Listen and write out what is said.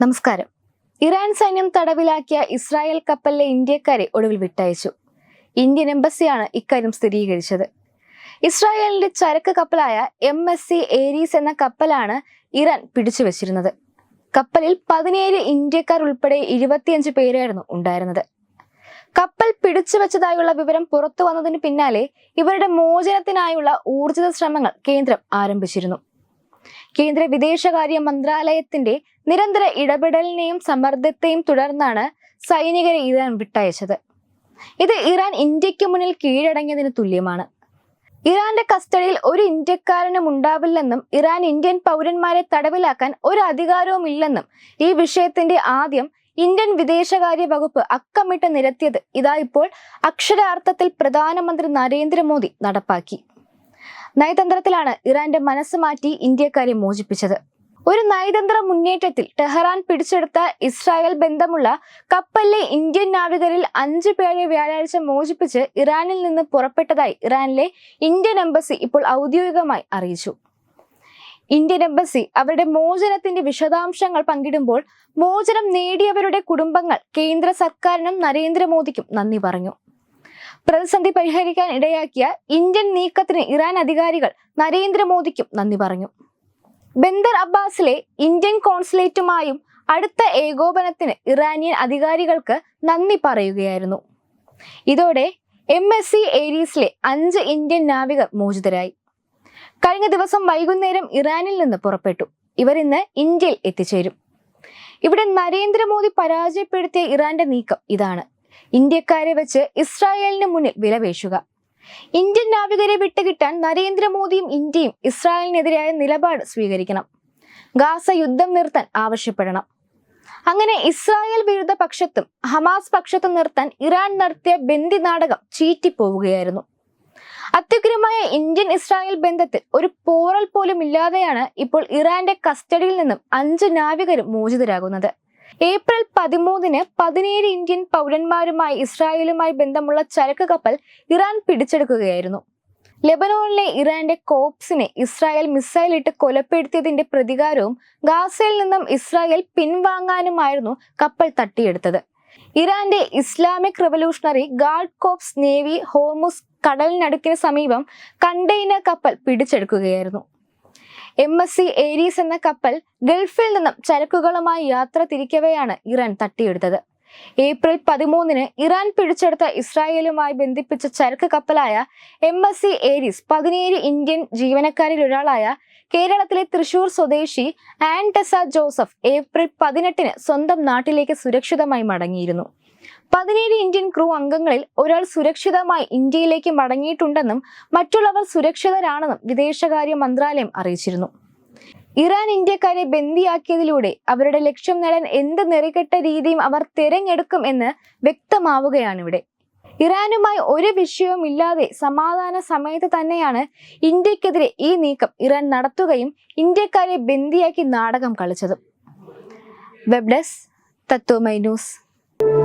നമസ്കാരം. ഇറാൻ സൈന്യം തടവിലാക്കിയ ഇസ്രായേൽ കപ്പലിലെ ഇന്ത്യക്കാരെ ഒടുവിൽ വിട്ടയച്ചു. ഇന്ത്യൻ എംബസിയാണ് ഇക്കാര്യം സ്ഥിരീകരിച്ചത്. ഇസ്രായേലിന്റെ ചരക്ക് കപ്പലായ എം എസ് സി ഏരീസ് എന്ന കപ്പലാണ് ഇറാൻ പിടിച്ചു വെച്ചിരുന്നത് കപ്പലിൽ പതിനേഴ് ഇന്ത്യക്കാർ ഉൾപ്പെടെ ഇരുപത്തിയഞ്ച് പേരായിരുന്നു ഉണ്ടായിരുന്നത്. കപ്പൽ പിടിച്ചു വെച്ചതായുള്ള വിവരം പുറത്തു വന്നതിന് പിന്നാലെ ഇവരുടെ മോചനത്തിനായുള്ള ഊർജിത ശ്രമങ്ങൾ കേന്ദ്രം ആരംഭിച്ചിരുന്നു. കേന്ദ്ര വിദേശകാര്യ മന്ത്രാലയത്തിന്റെ നിരന്തര ഇടപെടലിനെയും സമ്മർദ്ദത്തെയും തുടർന്നാണ് സൈനികരെ ഇറാൻ വിട്ടയച്ചത്. ഇത് ഇറാൻ ഇന്ത്യയ്ക്ക് മുന്നിൽ കീഴടങ്ങിയതിന് തുല്യമാണ്. ഇറാന്റെ കസ്റ്റഡിയിൽ ഒരു ഇന്ത്യക്കാരനും ഉണ്ടാവില്ലെന്നും ഇറാൻ ഇന്ത്യൻ പൗരന്മാരെ തടവിലാക്കാൻ ഒരു അധികാരവും ഇല്ലെന്നും ഈ വിഷയത്തിന്റെ ആദ്യം ഇന്ത്യൻ വിദേശകാര്യ വകുപ്പ് അക്കമിട്ട് നിരത്തിയത് ഇതാ ഇപ്പോൾ അക്ഷരാർത്ഥത്തിൽ പ്രധാനമന്ത്രി നരേന്ദ്രമോദി നടപ്പാക്കി. നയതന്ത്രത്തിലാണ് ഇറാന്റെ മനസ്സ് മാറ്റി ഇന്ത്യക്കാരെ മോചിപ്പിച്ചത്. ഒരു നയതന്ത്ര മുന്നേറ്റത്തിൽ ടെഹ്റാൻ പിടിച്ചെടുത്ത ഇസ്രായേൽ ബന്ധമുള്ള കപ്പലിലെ ഇന്ത്യൻ നാവികരിൽ അഞ്ചു പേരെ വ്യാഴാഴ്ച മോചിപ്പിച്ച് ഇറാനിൽ നിന്ന് പുറപ്പെട്ടതായി ഇറാനിലെ ഇന്ത്യൻ എംബസി ഇപ്പോൾ ഔദ്യോഗികമായി അറിയിച്ചു. ഇന്ത്യൻ എംബസി അവരുടെ മോചനത്തിന്റെ വിശദാംശങ്ങൾ പങ്കിടുമ്പോൾ മോചനം നേടിയവരുടെ കുടുംബങ്ങൾ കേന്ദ്ര സർക്കാരിനും നരേന്ദ്രമോദിക്കും നന്ദി പറഞ്ഞു. പ്രതിസന്ധി പരിഹരിക്കാൻ ഇടയാക്കിയ ഇന്ത്യൻ നീക്കത്തിന് ഇറാൻ അധികാരികൾ നരേന്ദ്രമോദിക്കും നന്ദി പറഞ്ഞു. ബന്ദർ അബ്ബാസിലെ ഇന്ത്യൻ കോൺസുലേറ്റുമായും അടുത്ത ഏകോപനത്തിന് ഇറാനിയൻ അധികാരികൾക്ക് നന്ദി പറയുകയായിരുന്നു. ഇതോടെ എം എസ് സി ഏരീസിലെ അഞ്ച് ഇന്ത്യൻ നാവികർ മോചിതരായി. കഴിഞ്ഞ ദിവസം വൈകുന്നേരം ഇറാനിൽ നിന്ന് പുറപ്പെട്ടു. ഇവർ ഇന്ന് ഇന്ത്യയിൽ എത്തിച്ചേരും. ഇവിടെ നരേന്ദ്രമോദി പരാജയപ്പെടുത്തിയ ഇറാന്റെ നീക്കം ഇതാണ്. ഇന്ത്യക്കാരെ വെച്ച് ഇസ്രായേലിന് മുന്നിൽ വിലപേശുക ഇന്ത്യൻ നാവികരെ വിട്ടുകിട്ടാൻ നരേന്ദ്രമോദിയും ഇന്ത്യയും ഇസ്രായേലിനെതിരായ നിലപാട് സ്വീകരിക്കണം. ഗാസ യുദ്ധം നിർത്താൻ ആവശ്യപ്പെടണം. അങ്ങനെ ഇസ്രായേൽ വിരുദ്ധ പക്ഷത്തും ഹമാസ് പക്ഷത്തും നിർത്താൻ ഇറാൻ നടത്തിയ ബന്ദി നാടകം ചീറ്റിപ്പോവുകയായിരുന്നു. അത്യുഗ്രമായ ഇന്ത്യൻ ഇസ്രായേൽ ബന്ധത്തിൽ ഒരു പോറൽ പോലും ഇല്ലാതെയാണ് ഇപ്പോൾ ഇറാന്റെ കസ്റ്റഡിയിൽ നിന്നും അഞ്ച് നാവികരും മോചിതരാകുന്നത്. ഏപ്രിൽ പതിമൂന്നിന് പതിനേഴ് ഇന്ത്യൻ പൗരന്മാരുമായി ഇസ്രായേലുമായി ബന്ധമുള്ള ചരക്ക് കപ്പൽ ഇറാൻ പിടിച്ചെടുക്കുകയായിരുന്നു. ലെബനോണിലെ ഇറാന്റെ കോപ്സിനെ ഇസ്രായേൽ മിസൈൽ ഇട്ട് കൊലപ്പെടുത്തിയതിന്റെ പ്രതികാരവും ഗാസയിൽ നിന്നും ഇസ്രായേൽ പിൻവാങ്ങാനുമായിരുന്നു കപ്പൽ തട്ടിയെടുത്തത്. ഇറാന്റെ Islamic revolutionary guard corps navy Hormuz കടലിനടുക്കിന് സമീപം കണ്ടെയ്നർ കപ്പൽ പിടിച്ചെടുക്കുകയായിരുന്നു. എം എസ് സി ഏരീസ് എന്ന കപ്പൽ ഗൾഫിൽ നിന്നും ചരക്കുകളുമായി യാത്ര തിരിക്കവെയാണ് ഇറാൻ തട്ടിയെടുത്തത്. ഏപ്രിൽ പതിമൂന്നിന് ഇറാൻ പിടിച്ചെടുത്ത ഇസ്രായേലുമായി ബന്ധിപ്പിച്ച ചരക്ക് കപ്പലായ എം എസ് സി ഏരീസ് പതിനേഴ് ഇന്ത്യൻ ജീവനക്കാരിൽ ഒരാളായ കേരളത്തിലെ തൃശൂർ സ്വദേശി ആൻ ജോസഫ് ഏപ്രിൽ പതിനെട്ടിന് സ്വന്തം നാട്ടിലേക്ക് സുരക്ഷിതമായി മടങ്ങിയിരുന്നു. പതിനേഴ് ഇന്ത്യൻ ക്രൂ അംഗങ്ങളിൽ ഒരാൾ സുരക്ഷിതമായി ഇന്ത്യയിലേക്ക് മടങ്ങിയിട്ടുണ്ടെന്നും മറ്റുള്ളവർ സുരക്ഷിതരാണെന്നും വിദേശകാര്യ മന്ത്രാലയം അറിയിച്ചിരുന്നു. ഇറാൻ ഇന്ത്യക്കാരെ ബന്ദിയാക്കിയതിലൂടെ അവരുടെ ലക്ഷ്യം നേടാൻ എന്ത് നെറികെട്ട രീതിയും അവർ തിരഞ്ഞെടുക്കും എന്ന് വ്യക്തമാവുകയാണ് ഇവിടെ ഇറാനുമായി ഒരു വിഷയവും ഇല്ലാതെ സമാധാന സമയത്ത് തന്നെയാണ് ഇന്ത്യക്കെതിരെ ഈ നീക്കം ഇറാൻ നടത്തുകയും ഇന്ത്യക്കാരെ ബന്ദിയാക്കി നാടകം കളിച്ചതും. Web desk Tatwamayi news.